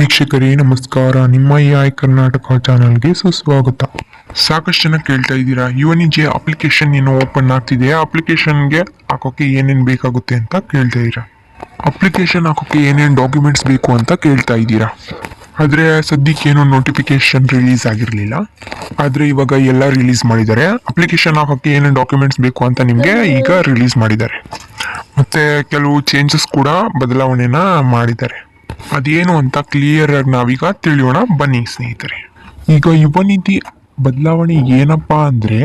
ವೀಕ್ಷಕರೇ, ನಮಸ್ಕಾರ. ನಿಮ್ಮ ಎ ಐ ಕರ್ನಾಟಕ ಚಾನಲ್ಗೆ ಸುಸ್ವಾಗತ. ಸಾಕಷ್ಟು ಜನ ಕೇಳ್ತಾ ಇದ್ದೀರಾ ಯುವನಿಜೆ ಅಪ್ಲಿಕೇಶನ್ ಏನು ಓಪನ್ ಆಗ್ತಿದೆ ಅಪ್ಲಿಕೇಶನ್ಗೆ ಹಾಕೋಕೆ ಏನೇನು ಬೇಕಾಗುತ್ತೆ ಅಂತ ಕೇಳ್ತಾ ಇದ್ದೀರಾ? ಅಪ್ಲಿಕೇಶನ್ ಹಾಕೋಕೆ ಏನೇನು ಡಾಕ್ಯುಮೆಂಟ್ಸ್ ಬೇಕು ಅಂತ ಕೇಳ್ತಾ ಇದ್ದೀರಾ? ಆದರೆ ಸದ್ಯಕ್ಕೆ ಏನು ನೋಟಿಫಿಕೇಶನ್ ರಿಲೀಸ್ ಆಗಿರಲಿಲ್ಲ. ಆದರೆ ಇವಾಗ ಎಲ್ಲ ರಿಲೀಸ್ ಮಾಡಿದ್ದಾರೆ. ಅಪ್ಲಿಕೇಶನ್ ಹಾಕೋಕೆ ಏನೇನು ಡಾಕ್ಯುಮೆಂಟ್ಸ್ ಬೇಕು ಅಂತ ನಿಮಗೆ ಈಗ ರಿಲೀಸ್ ಮಾಡಿದ್ದಾರೆ. ಮತ್ತು ಕೆಲವು ಚೇಂಜಸ್ ಕೂಡ ಬದಲಾವಣೆನ ಮಾಡಿದ್ದಾರೆ. ಅದೇನು ಅಂತ ಕ್ಲಿಯರ್ ಆಗಿ ನಾವೀಗ ತಿಳಿಯೋಣ. ಬನ್ನಿ ಸ್ನೇಹಿತರೆ. ಈಗ ಯುವ ನಿಧಿ ಬದಲಾವಣೆ ಏನಪ್ಪಾ ಅಂದರೆ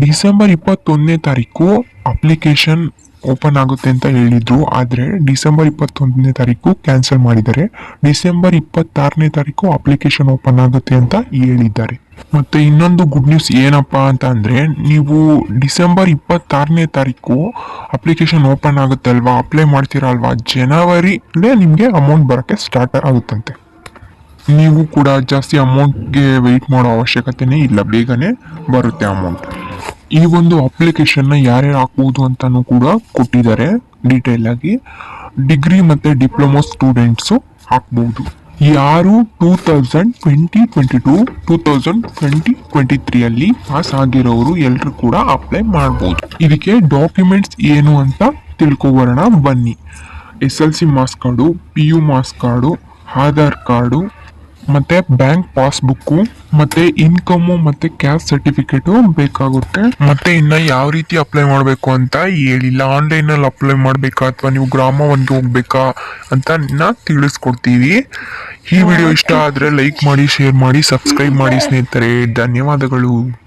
ಡಿಸೆಂಬರ್ ಇಪ್ಪತ್ತೊಂದನೇ ತಾರೀಕು ಅಪ್ಲಿಕೇಶನ್ ಓಪನ್ ಆಗುತ್ತೆ ಅಂತ ಹೇಳಿದ್ರು ಆದರೆ ಡಿಸೆಂಬರ್ ಇಪ್ಪತ್ತೊಂದನೇ ತಾರೀಕು ಕ್ಯಾನ್ಸಲ್ ಮಾಡಿದ್ದಾರೆ. ಡಿಸೆಂಬರ್ ಇಪ್ಪತ್ತಾರನೇ ತಾರೀಕು ಅಪ್ಲಿಕೇಶನ್ ಓಪನ್ ಆಗುತ್ತೆ ಅಂತ ಹೇಳಿದ್ದಾರೆ. ಮತ್ತೆ ಇನ್ನೊಂದು ಗುಡ್ ನ್ಯೂಸ್ ಏನಪ್ಪ ಅಂತ ಅಂದರೆ, ನೀವು ಡಿಸೆಂಬರ್ ಇಪ್ಪತ್ತಾರನೇ ತಾರೀಕು ಅಪ್ಲಿಕೇಶನ್ ಓಪನ್ ಆಗುತ್ತೆ ಅಲ್ವಾ ಅಪ್ಲೈ ಮಾಡ್ತೀರಾ ಅಲ್ವಾ, ಜನವರಿಲೇ ನಿಮಗೆ ಅಮೌಂಟ್ ಬರೋಕ್ಕೆ ಸ್ಟಾರ್ಟ್ ಆಗುತ್ತಂತೆ. ನೀವು ಕೂಡ ಜಾಸ್ತಿ ಅಮೌಂಟ್ಗೆ ವೆಯ್ಟ್ ಮಾಡೋ ಅವಶ್ಯಕತೆನೇ ಇಲ್ಲ, ಬೇಗನೆ ಬರುತ್ತೆ ಅಮೌಂಟ್ ಈ ಒಂದು ಅಪ್ಲಿಕೇಶನ್ನ ಯಾರ್ಯಾರು ಹಾಕ್ಬೋದು ಅಂತಲೂ ಕೂಡ ಕೊಟ್ಟಿದ್ದಾರೆ ಡೀಟೇಲ್ ಆಗಿ. ಡಿಗ್ರಿ ಮತ್ತು ಡಿಪ್ಲೊಮಾ ಸ್ಟೂಡೆಂಟ್ಸು ಹಾಕ್ಬೋದು. ಯಾರು two thousand twenty twenty two two thousand twenty twenty ತ್ರೀಯಲ್ಲಿ pass ಆಗಿರೋರು ಎಲ್ಲರೂ ಕೂಡ ಅಪ್ಲೈ ಮಾಡ್ಬೋದು. ಇದಕ್ಕೆ ಡಾಕ್ಯುಮೆಂಟ್ಸ್ ಏನು ಅಂತ ತಿಳ್ಕೊಬರೋಣ ಬನ್ನಿ. S L C marks card P U marks card Aadhaar card ಮತ್ತೆ ಬ್ಯಾಂಕ್ ಪಾಸ್ಬುಕ್ಕು ಮತ್ತೆ ಇನ್ಕಮ್ ಮತ್ತೆ ಕ್ಯಾಸ್ಟ್ ಸರ್ಟಿಫಿಕೇಟು ಬೇಕಾಗುತ್ತೆ. ಮತ್ತೆ ಇನ್ನ ಯಾವ ರೀತಿ ಅಪ್ಲೈ ಮಾಡಬೇಕು ಅಂತ ಹೇಳಿಲ್ಲ. ಆನ್ಲೈನ್ ಅಲ್ಲಿ ಅಪ್ಲೈ ಮಾಡ್ಬೇಕಾ ಅಥವಾ ನೀವು ಗ್ರಾಮ ಒಂದು ಹೋಗ್ಬೇಕಾ ಅಂತ ನಾ ತಿಳಿಸ್ಕೊಡ್ತೀವಿ. ಈ ವಿಡಿಯೋ ಇಷ್ಟ ಆದ್ರೆ ಲೈಕ್ ಮಾಡಿ ಶೇರ್ ಮಾಡಿ ಸಬ್ಸ್ಕ್ರೈಬ್ ಮಾಡಿ ಸ್ನೇಹಿತರೆ. ಧನ್ಯವಾದಗಳು.